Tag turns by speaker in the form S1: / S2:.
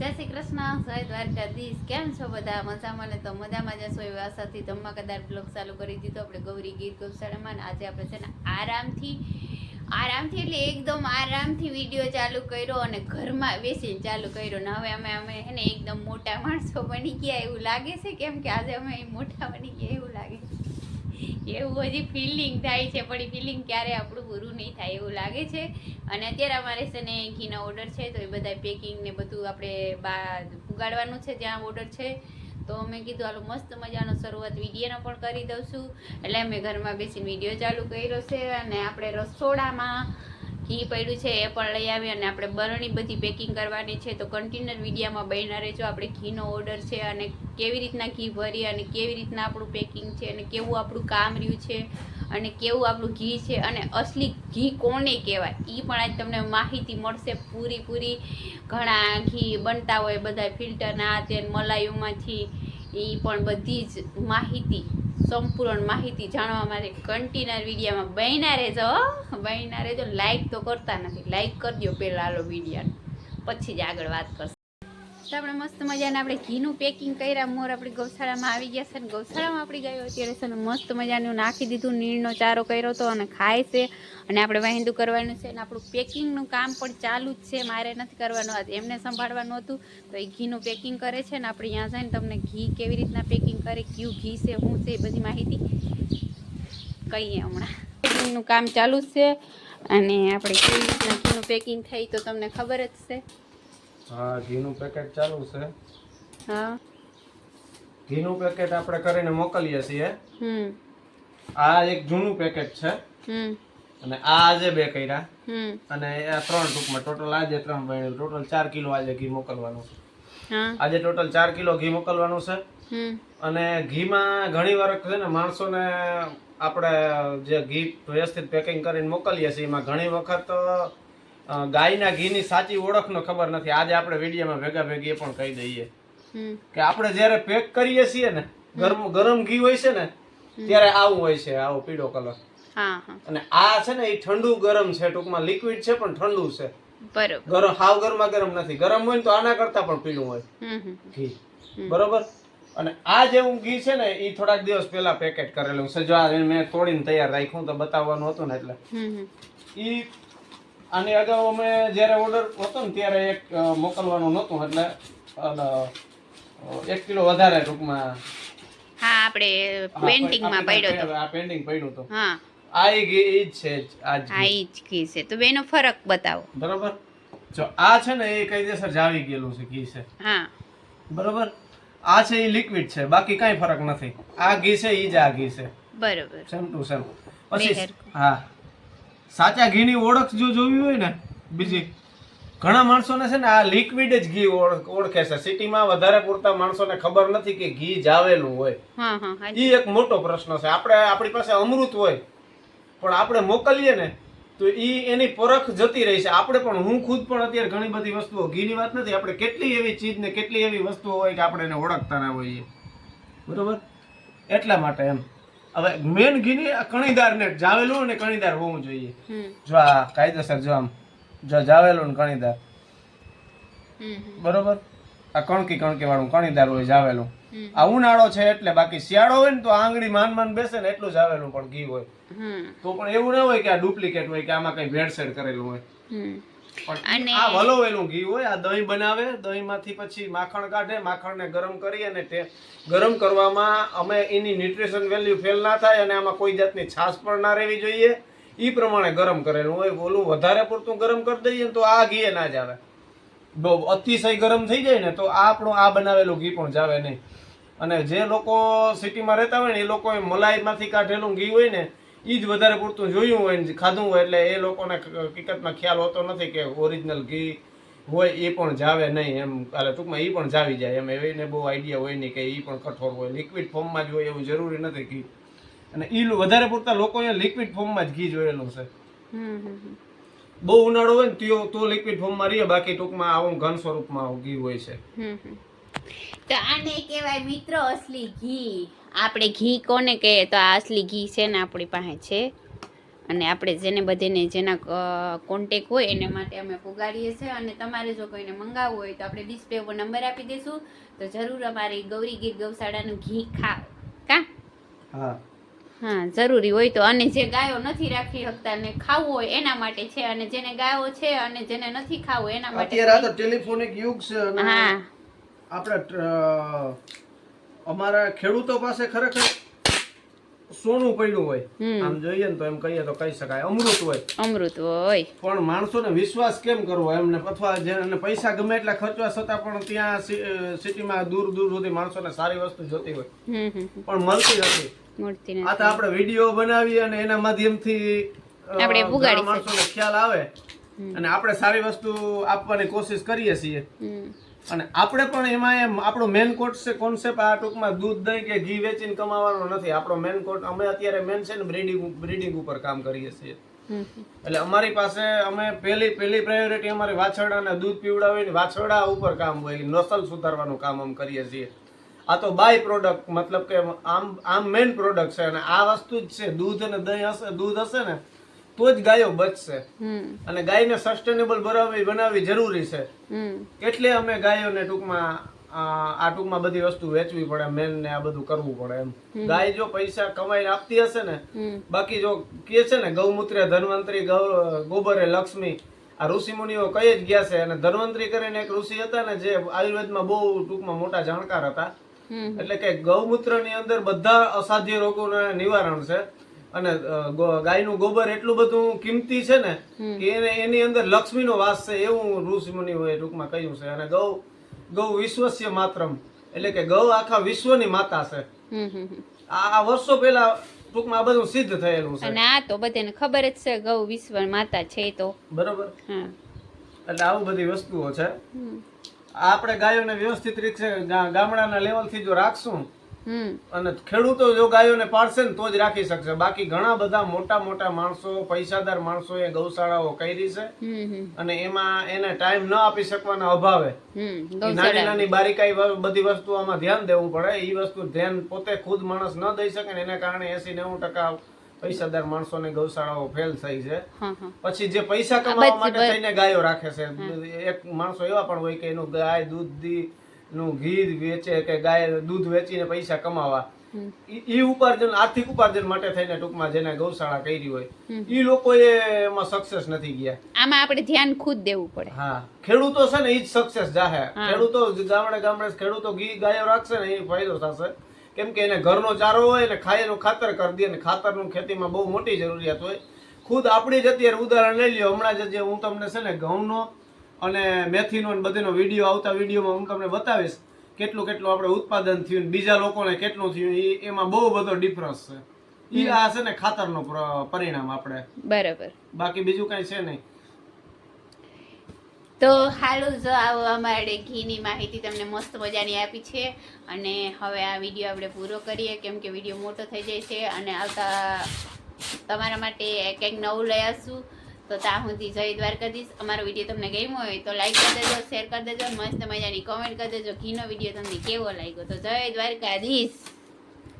S1: જય શ્રી કૃષ્ણ, જય દ્વારકાધીશ. કેમ છો બધા? મજામાં ને તો મજામાં જશો એવી આશાથી ધમાકેદાર બ્લોગ ચાલુ કરી દીધો. આપણે ગૌરી ગીર ગૌશાળામાં આજે આપણે છે ને આરામથી આરામથી એટલે એકદમ આરામથી વીડિયો ચાલુ કર્યો અને ઘરમાં બેસીને ચાલુ કર્યો. ને હવે અમે અમે છે ને એકદમ મોટા માણસો બની ગયા એવું લાગે છે. કેમ કે આજે અમે મોટા બની ગયા એવું લાગે એવું હજી ફિલિંગ થાય છે, પણ એ ફિલિંગ ક્યારે આપણું પૂરું નહીં થાય એવું લાગે છે. અને અત્યારે અમારે છે ને ઘીનો ઓર્ડર છે, તો એ બધા પેકિંગ ને બધું આપણે ઉગાડવાનું છે, જ્યાં ઓર્ડર છે. તો મેં કીધું, હાલો, મસ્ત મજાનો શરૂઆત વિડીયોનો પણ કરી દઉં છું. એટલે અમે ઘરમાં બેસીને વીડિયો ચાલુ કર્યો છે અને આપણે રસોડામાં ઘી પડ્યું છે, એ પણ લઈ આવી અને આપણે બરણી બધી પેકિંગ કરવાની છે. તો કન્ટેનર વિડીયામાં બન્યા રહેજો. આપણે ઘીનો ઓર્ડર છે અને કેવી રીતના ઘી ભરી અને કેવી રીતના આપણું પેકિંગ છે અને કેવું આપણું કામ રહ્યું છે અને કેવું આપણું ઘી છે અને અસલી ઘી કોને કહેવાય? એ પણ આજ તમને માહિતી મળશે પૂરી પૂરી. ઘણા ઘી બનતા હોય, બધા ફિલ્ટરના તે મલાઈઓમાંથી. એ પણ બધી જ માહિતી, સંપૂર્ણ માહિતી જાણવા માટે કન્ટેનર વિડીયામાં બન્યા રહેજો. બન્યા રહેજો લાઈક તો કરતા નથી. લાઈક કરજો પહેલાં આલો વિડીયાને પછી જ આગળ વાત કરશું. તો આપણે મસ્ત મજાના આપણે ઘીનું પેકિંગ કર્યા, મોર આપણી ગૌશાળામાં આવી ગયા છે અને ગૌશાળામાં આપણી ગાયો અત્યારે છે ને મસ્ત મજાનું નાખી દીધું, નીણનો ચારો કર્યો હતો અને ખાય છે. અને આપણે વાહિંદુ કરવાનું છે અને આપણું પેકિંગનું કામ પણ ચાલુ જ છે, મારે નથી કરવાનું હતું એમને સંભાળવાનું હતું. તો એ ઘીનું પેકિંગ કરે છે ને આપણે ત્યાં જઈને તમને ઘી કેવી રીતના પેકિંગ કરે, કયું ઘી છે, શું છે એ બધી માહિતી કહીએ હમણાં. પેકિંગનું કામ ચાલુ જ છે અને આપણે કેવી રીતના ઘીનું પેકિંગ થઈ તો તમને ખબર જ છે.
S2: હા ઘીનું પેકેટ ચાલુ છે.
S1: હા.
S2: ઘીનું પેકેટ આપણે કરીને મોકલીએ છીએ.
S1: હમ.
S2: આ એક જૂનું પેકેટ છે.
S1: હમ.
S2: અને આ આજે બે કર્યા.
S1: હમ.
S2: અને આ ત્રણ ટૂંકમાં. ટોટલ આજે ત્રણ બન્યું ટોટલ ચાર કિલો આજે ઘી મોકલવાનું છે. આજે ટોટલ ચાર કિલો ઘી મોકલવાનું છે. અને ઘીમાં ઘણી વાર છે ને માણસોને આપણે જે ઘી વ્યવસ્થિત પેકિંગ કરીને મોકલીએ છીએ એમાં ઘણી વખત ગાયના ઘીની સાચી ઓળખનો ખબર નથી. આજે આપણે વિડીયોમાં ભેગા ભેગી એ પણ કહી દઈએ. કે આપણે જ્યારે પેક કરીએ છીએ ને ગરમ ગરમ ઘી હોય છે ને ત્યારે આવું હોય છે આવો પીળો કલર.
S1: હા હા.
S2: અને આ છે ને એ ઠંડુ ગરમ છે ટૂંકમાં લિક્વિડ છે પણ ઠંડુ છે.
S1: બરોબર.
S2: ગરમ હાવ ગરમા ગરમ નથી. ગરમ હોય ને તો આના કરતા પણ પીળું હોય. ઘી. બરોબર? અને આ જેવું ઘી છે ને એ થોડાક દિવસ પહેલા પેકેટ કરેલું છે. જો આ મેં તોડીને તૈયાર રાખ્યું તો બતાવવાનું હતું ને એટલે. ઈ આની અગાઉ અમે જ્યારે ઓર્ડર હતો ને ત્યારે એક મોકલવાનું નહોતું એટલે એક કિલો વધારે ટૂંકમાં.
S1: હા આપણે પેન્ટિંગમાં પડ્યો હતો
S2: આ પેન્ટિંગ પડ્યું હતું
S1: હા.
S2: આ ઈ ઘી જ છે આજ આ જ
S1: એ ઘી છે. તો બેનો ફરક બતાવો.
S2: બરોબર? જો આ છે ને એ કઈ કાયદેસર જાવી ગયેલું છે ઘી છે.
S1: હા.
S2: બરોબર? આ છે એ લિક્વિડ છે બાકી કાંઈ ફરક નથી. આ ઘી છે ઈ જ આ ઘી છે.
S1: બરોબર.
S2: સેમ ટુ સેમ પછી હા. સાચા ઘીની ઓળખ જો જોવી હોય ને બીજી ઘણા માણસોને છે ને આ લિક્વિડ જ ઘી ઓળખે છે. સિટીમાં વધારે પૂરતા માણસોને ખબર નથી કે ઘી જાવેલું હોય. એ એક મોટો પ્રશ્ન છે. આપણે આપણી પાસે અમૃત હોય પણ આપણે મોકલીએ ને તો એ એની પરખ જતી રહી છે. આપણે પણ હું ખુદ પણ અત્યારે ઘણી બધી વસ્તુઓ ઘીની વાત નથી આપણે કેટલી એવી ચીજ ને કેટલી એવી વસ્તુઓ હોય કે આપણે એને ઓળખતા ના હોઈએ. બરોબર? એટલા માટે એમ. હવે મેન ઘીની કણીદાર ને જાવેલું અને કણીદાર હોવું જોઈએ. જો આ કાયદેસર જો આમ જો જાવેલું ને કણીદાર. બરોબર? આ કણકી કણકી વાળું કણીદાર હોય જાવેલું. આ ઉનાળો છે એટલે બાકી શિયાળો હોય ને તો આંગળી માન માન બેસે ને એટલું જ આવેલું પણ ઘી હોય. તો પણ એવું ના હોય કે આ ડુપ્લિકેટ હોય કે આમાં કઈ ભેળસેળ કરેલું હોય.
S1: અને-
S2: આ વલોવેલું ઘી હોય, આ દહીં બનાવે, દહીંમાંથી પછી માખણ કાઢે, માખણને ગરમ કરી અને તે ગરમ કરવામાં અમે એની ન્યુટ્રિશન વેલ્યુ ફેલ ના થાય અને આમાં કોઈ જાતની છાશ પણ ના રહેવી જોઈએ. એ પ્રમાણે ગરમ કરેલું હોય, ઓલું વધારે પૂરતું ગરમ કરી દઈએ તો આ ઘી ના જ આવે. અતિશય ગરમ થઈ જાય ને તો આ આપણું આ બનાવેલું ઘી પણ જાવે નહીં. અને જે લોકો સિટીમાં રહેતા હોય ને, એ લોકોએ મલાઈમાંથી કાઢેલું ઘી હોય ને એ જ વધારે પૂરતું જોયું હોય ને ખાધું હોય એટલે એ લોકોને હકીકતમાં ખ્યાલ હોતો નથી કે ઓરિજિનલ ઘી હોય એ પણ જાવે નહીં એમ. એટલે ટૂંકમાં એ પણ જાવી જાય એમ. એને બહુ આઈડિયા હોય નહીં કે એ પણ કઠોર હોય. લિક્વિડ ફોર્મમાં જ હોય એવું જરૂરી નથી ઘી. અને એ વધારે પૂરતા લોકોએ લિક્વિડ ફોર્મમાં જ ઘી જોયેલું છે. બહુ ઉનાળો હોય ને તો તો લિક્વિડ ફોર્મમાં રહીએ. બાકી ટૂંકમાં આવું ઘન સ્વરૂપમાં ઘી હોય છે.
S1: તો આને કહેવાય મિત્રો અસલી ઘી. આપણે ઘી કોને કહીએ? તો આ અસલી ઘી છે ને આપણી પાસે છે. અને આપણે જેને બધેને જેના કોન્ટેક હોય એને માટે અમે પુગાડીએ છીએ. અને તમારે જો કોઈને મંગાવવું હોય તો આપણે ડિસ્પ્લે ઉપર નંબર આપી દઈશું. તો જરૂર અમારી ગૌરી ગીર ગૌશાળાનું ઘી ખાવ. કા?
S2: હા.
S1: હા જરૂરી હોય તો. અને જે ગાયો નથી રાખી શકતા ને ખાવું હોય એના માટે છે. અને જેને ગાયો છે અને જેને નથી ખાવું એના માટે
S2: અત્યારે આ તો ટેલિફોનિક યુગ છે
S1: હા.
S2: આપણે અમારા ખેડૂતો પાસે ખરેખર સોનું પડ્યું હોય. આમ જોઈએ ને તો એમ કહીએ તો કહી શકાય અમૃત હોય.
S1: અમૃત હોય.
S2: પણ માણસોને વિશ્વાસ કેમ કરવો એમને? અથવા જેને પૈસા ગમે એટલા ખર્ચવા છતાં પણ ત્યાં સિટીમાં દૂર દૂર સુધી માણસોને સારી વસ્તુ જોતી હોય. પણ મળતી નથી. આ તો આપણે વીડિયો બનાવી અને એના માધ્યમથી
S1: આપણે
S2: માણસોને ખ્યાલ આવે અને આપણે સારી વસ્તુ આપવાની કોશિશ કરીએ છીએ. અને આપણે પણ એમાં એમ આપણો મેન કોટ છે કોન્સેપ્ટ આ ટૂંકમાં દૂધ દહીં કે ઘી વેચીને કમાવાનો નથી. આપણો મેન કોટ અમે અત્યારે મેન છે ને બ્રીડિંગ બ્રીડિંગ ઉપર કામ કરીએ છીએ. એટલે અમારી પાસે અમે પહેલી પહેલી પ્રાયોરિટી અમારી વાછરડાને દૂધ પીવડાવીને વાછરડા ઉપર કામ હોય નસલ સુધારવાનું કામ અમે કરીએ છીએ. આ તો બાય પ્રોડક્ટ મતલબ કે આમ આમ મેઇન પ્રોડક્ટ છે અને આ વસ્તુ જ છે. દૂધ અને દહીં હશે દૂધ હશે ને તો જ ગાયો બચશે. અને ગાયને સસ્ટેનેબલ બનાવવી બનાવવી જરૂરી છે. એટલે અમે ગાયોને ટૂંકમાં આ ટૂંકમાં બધી વસ્તુ વેચવી પડે મેન ને આ બધું કરવું પડે એમ. ગાય જો પૈસા કમાઈને આપતી હશે ને બાકી જો કે છે ને ગૌમૂત્રે ધન્વંતરી ગૌ ગોબરે લક્ષ્મી આ ઋષિ મુનિઓ કઈ જ ગયા છે. અને ધન્વંતરી કરીને એક ઋષિ હતા ને જે આયુર્વેદમાં બહુ ટૂંકમાં મોટા જાણકાર હતા. એટલે કે ગૌમૂત્રની અંદર બધા અસાધ્ય રોગોના નિવારણ છે. અને ગાયનું ગોબર એટલું બધું કિંમતી છે ને કે એને એની અંદર લક્ષ્મીનો વાસ છે એવું ઋષિ હોય ટૂંકમાં કહ્યું છે. અને ગૌ ગૌ વિશ્વસ્ય માત્રમ. એટલે કે ગૌ આખા વિશ્વની માતા છે. આ વર્ષો પહેલા ટૂંકમાં આ બધું સિદ્ધ થયેલું છે.
S1: અને આ તો બધાને ખબર જ છે ગૌ વિશ્વ માતા છે તો.
S2: બરોબર?
S1: હા.
S2: એટલે આવું બધી વસ્તુઓ છે. આપણે ગાયોને વ્યવસ્થિત રીતે ગામડાના લેવલથી જો રાખશું અને ખેડૂતો જો ગાયોને પાડશે ને તો જ રાખી શકશે. બાકી ઘણા બધા મોટા મોટા માણસો પૈસાદાર માણસોએ ગૌશાળાઓ કરી છે. અને એમાં એને ટાઈમ ન આપી શકવાના અભાવે. નાની નાની બારીકાઈ બધી બધી વસ્તુઓમાં ધ્યાન દેવું પડે. એ વસ્તુ ધ્યાન પોતે ખુદ માણસ ન દઈ શકે ને એના કારણે એસી નેવું ટકા પૈસાદાર માણસો ને ગૌશાળાઓ ફેલ થઈ છે. પછી જે પૈસા કમાવા માટે થઈને ગાયો રાખે છે. એક માણસો એવા પણ હોય કે એનું ગાય દૂધ નું ઘી વેચે કે ગાય દૂધ વેચીને પૈસા કમાવા. ઈ ઉપાર્જન આર્થિક ઉપાર્જન માટે થઈને ટૂંકમાં જેને ગૌશાળા કરી હોય ઈ લોકો એમાં સક્સેસ નથી ગયા.
S1: આમાં આપણે ધ્યાન ખુદ દેવું પડે.
S2: હા. ખેડૂતો છે ને ઈ જ સક્સેસ જાહે. ખેડૂતો ગામડે ગામડે ખેડૂતો ઘી ગાયો રાખશે ને એ ફાયદો થશે. કેમ કે એને ઘરનો ચારો હોય ને ખાય એનું ખાતર કરી દે અને ખાતરનું ખેતીમાં બહુ મોટી જરૂરિયાત હોય. ખુદ આપણી જ અત્યારે ઉદાહરણ લઈ લ્યો. હમણાં જ જે હું તમને છે ને ઘઉંનો અને મેથીનો ને બધીનો વીડિયો આવતા વિડીયોમાં હું તમને બતાવીશ કેટલું કેટલું આપણે ઉત્પાદન થયું બીજા લોકોને કેટલું થયું એ એમાં બહુ બધો ડિફરન્સ છે. ઈ આ છે ને ખાતરનો પરિણામ આપણે.
S1: બરાબર.
S2: બાકી બીજું કાંઈ છે નહીં.
S1: તો હાલું જો આવો અમારે ઘીની માહિતી તમને મસ્ત મજાની આપી છે. અને હવે આ વીડિયો આપણે પૂરો કરીએ કેમ કે વીડિયો મોટો થઈ જાય છે. અને આવતા તમારા માટે કંઈક નવું લઈ આવશું તો ત્યાં સુધી જય દ્વારકાધીશ. અમારો વીડિયો તમને ગમ્યો હોય તો લાઈક કરી દેજો શેર કરી દેજો, મસ્ત મજાની કોમેન્ટ કરી દેજો, ઘીનો વીડિયો તમને કેવો લાગ્યો? તો જય દ્વારકાધીશ.